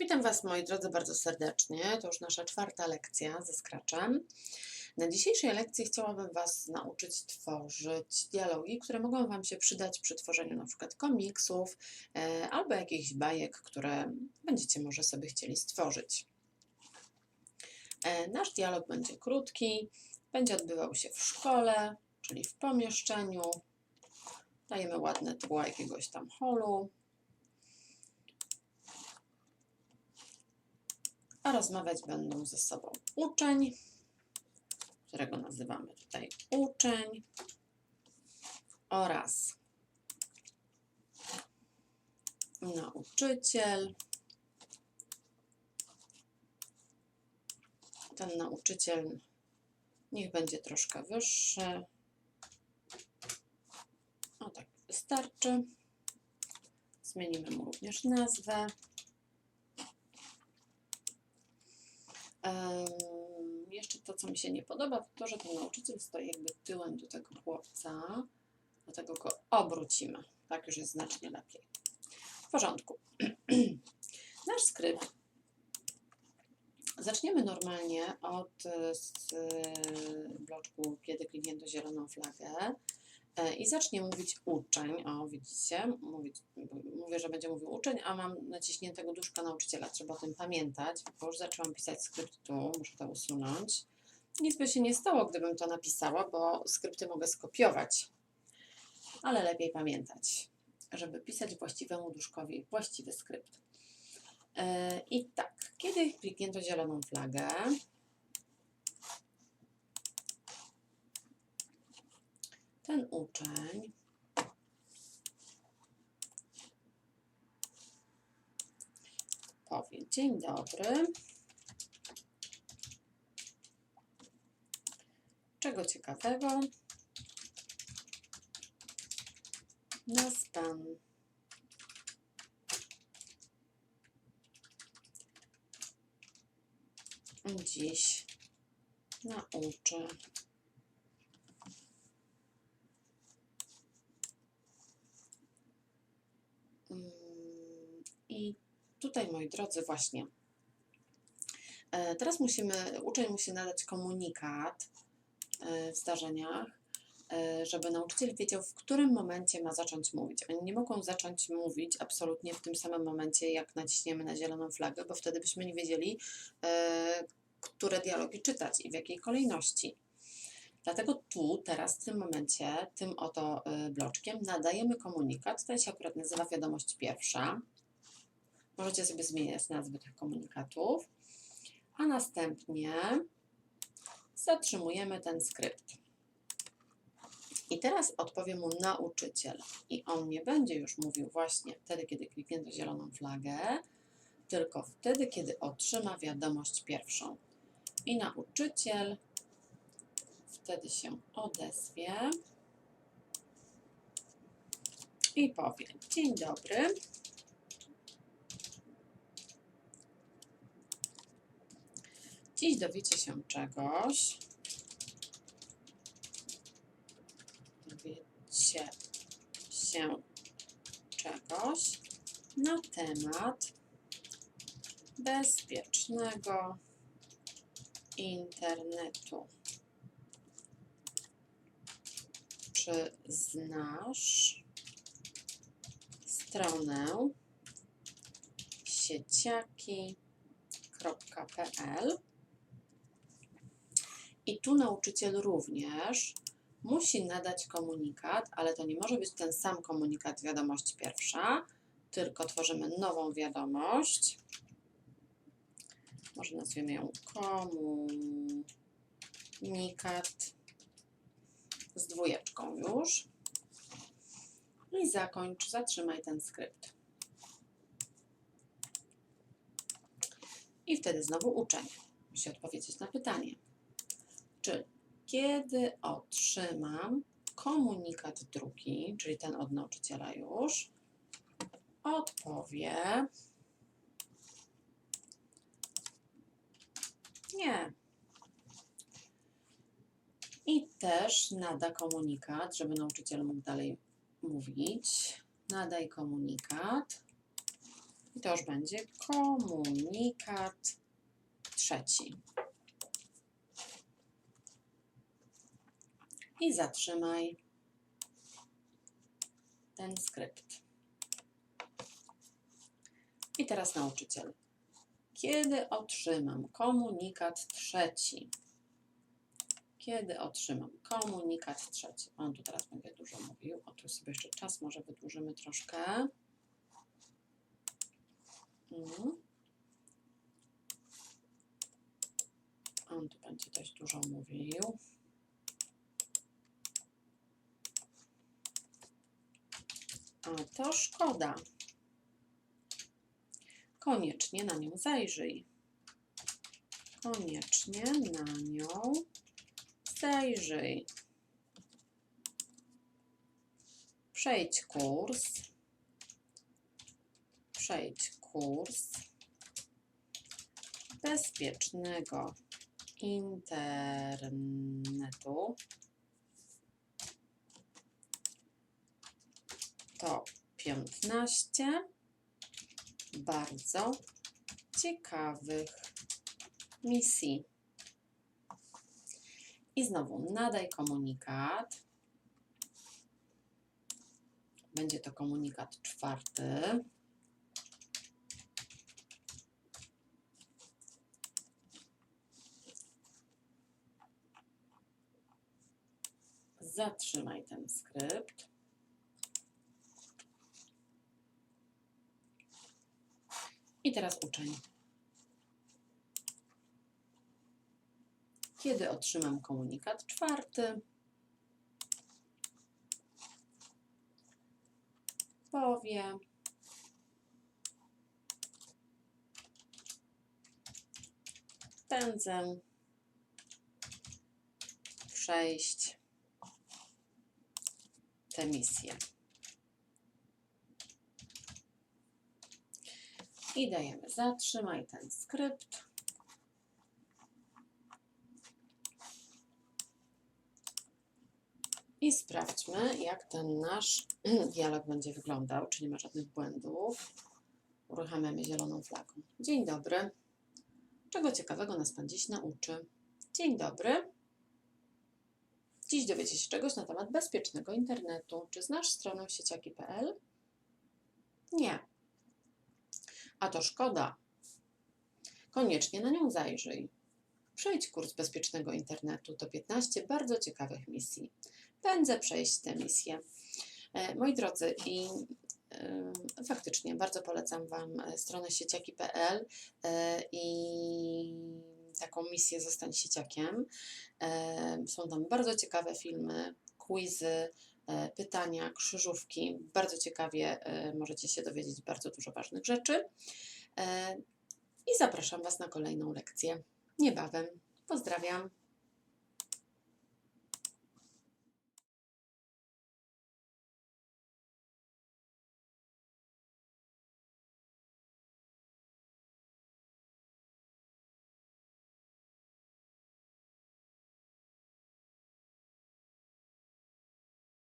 Witam Was, moi drodzy, bardzo serdecznie. To już nasza czwarta lekcja ze Scratchem. Na dzisiejszej lekcji chciałabym Was nauczyć tworzyć dialogi, które mogą Wam się przydać przy tworzeniu na przykład komiksów e, albo jakichś bajek, które będziecie może sobie chcieli stworzyć. E, nasz dialog będzie krótki, będzie odbywał się w szkole, czyli w pomieszczeniu. Dajemy ładne tło jakiegoś tam holu. A rozmawiać będą ze sobą uczeń, którego nazywamy tutaj uczeń, oraz nauczyciel. Ten nauczyciel niech będzie troszkę wyższy. O tak wystarczy. Zmienimy mu również nazwę. Em, jeszcze to, co mi się nie podoba, to to, że ten nauczyciel stoi jakby tyłem do tego chłopca, dlatego go obrócimy. Tak już jest znacznie lepiej. W porządku. Nasz skrypt zaczniemy normalnie od bloczku, kiedy kliknięto zieloną flagę i zacznie mówić uczeń. O, widzicie, mówię, że będzie mówił uczeń, a mam naciśniętego duszka nauczyciela. Trzeba o tym pamiętać, bo już zaczęłam pisać skrypt tu, muszę to usunąć. Nic by się nie stało, gdybym to napisała, bo skrypty mogę skopiować, ale lepiej pamiętać, żeby pisać właściwemu duszkowi właściwy skrypt. E, I tak, kiedy kliknięto zieloną flagę, ten uczeń powie dzień dobry. Czego ciekawego nas Pan dziś nauczy. Mm, I tutaj, moi drodzy, właśnie. e, Teraz musimy, uczeń musi nadać komunikat e, w zdarzeniach, e, żeby nauczyciel wiedział, w którym momencie ma zacząć mówić. Oni nie mogą zacząć mówić absolutnie w tym samym momencie, jak naciśniemy na zieloną flagę, bo wtedy byśmy nie wiedzieli, które dialogi czytać i w jakiej kolejności. Dlatego tu, teraz, w tym momencie, tym oto bloczkiem nadajemy komunikat. Ten się akurat nazywa wiadomość pierwsza. Możecie sobie zmieniać nazwy tych komunikatów. A następnie zatrzymujemy ten skrypt. I teraz odpowie mu nauczyciel. I on nie będzie już mówił właśnie wtedy, kiedy kliknięto zieloną flagę, tylko wtedy, kiedy otrzyma wiadomość pierwszą. I nauczyciel wtedy się odezwie i powie: Dzień dobry. Dziś dowiecie się czegoś. Dowiecie się czegoś na temat bezpiecznego internetu. Czy znasz stronę sieciaki.pl? I tu nauczyciel również musi nadać komunikat, ale to nie może być ten sam komunikat wiadomość pierwsza, tylko tworzymy nową wiadomość. Może nazwiemy ją komunikat z dwójeczką już. I zakończ, zatrzymaj ten skrypt. I wtedy znowu uczeń musi odpowiedzieć na pytanie. Czy kiedy otrzymam komunikat drugi, czyli ten od nauczyciela już, odpowie nie. I też nada komunikat, żeby nauczyciel mógł dalej mówić. Nadaj komunikat. I to już będzie komunikat trzeci. I zatrzymaj ten skrypt. I teraz nauczyciel. Kiedy otrzymam komunikat trzeci? Kiedy otrzymam komunikat trzeci? On tu teraz będzie dużo mówił. O tu sobie jeszcze czas może wydłużymy troszkę. Mhm. On tu będzie dość dużo mówił. A to szkoda. Koniecznie na nią zajrzyj. Koniecznie na nią zajrzyj. Przejdź kurs. Przejdź kurs bezpiecznego internetu. To 15 bardzo ciekawych misji. I znowu nadaj komunikat. Będzie to komunikat czwarty. Zatrzymaj ten skrypt. I teraz uczeń. Kiedy otrzymam komunikat czwarty? Powie. Pędzę przejść tę misję. I dajemy zatrzymaj ten skrypt. I sprawdźmy, jak ten nasz dialog będzie wyglądał, czy nie ma żadnych błędów. Uruchamiamy zieloną flagą. Dzień dobry. Czego ciekawego nas Pan dziś nauczy? Dzień dobry. Dziś dowiecie się czegoś na temat bezpiecznego internetu. Czy znasz stronę sieciaki.pl? Nie. A to szkoda. Koniecznie na nią zajrzyj. Przejdź kurs bezpiecznego internetu. To 15 bardzo ciekawych misji. Pędzę przejść tę misję. E, Moi drodzy, i e, faktycznie bardzo polecam Wam e, stronę sieciaki.pl e, i taką misję Zostań sieciakiem. Są tam bardzo ciekawe filmy, quizy, pytania, krzyżówki. Bardzo ciekawie e, możecie się dowiedzieć bardzo dużo ważnych rzeczy. E, I zapraszam Was na kolejną lekcję niebawem. Pozdrawiam.